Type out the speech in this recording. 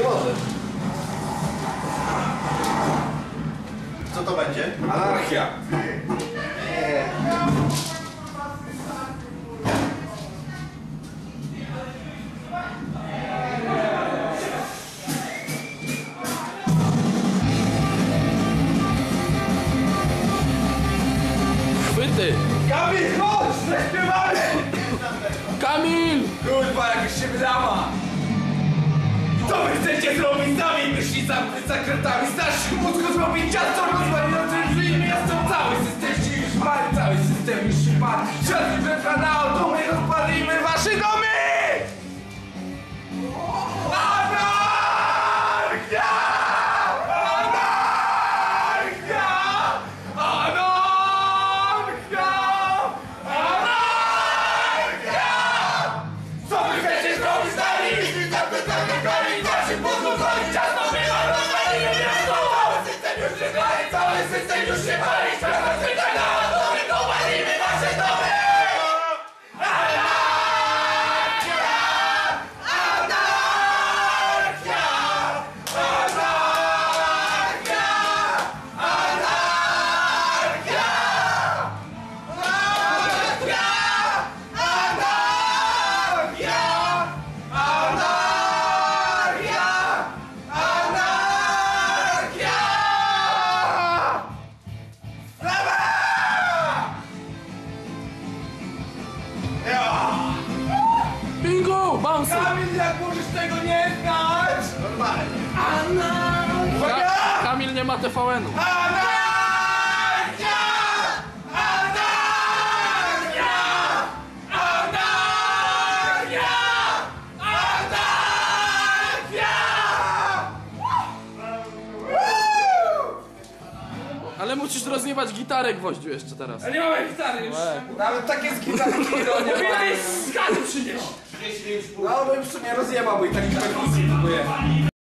Nie może. Co to będzie? Anarchia. Chwyty! Kamil, chodź! Zaśpiewamy! nie zrobić sami myśli zamknąć za kratami. Z naszych mózgu zrobić ciasto rozwalające żyje miasto Cały system się już cały system już się marł Czas i na auto Bounce! Kamil, jak możesz tego nie znać? Normalnie. Uwaga! Ka Kamil nie ma TVN-u. Anarchia! Ale musisz rozniewać gitarę gwoździu jeszcze teraz. A nie mamy gitary już. Nawet takie z gitarki nie Powinieneś z skazy przynieść. No bym w sumie rozjebał, i perkusji próbuję.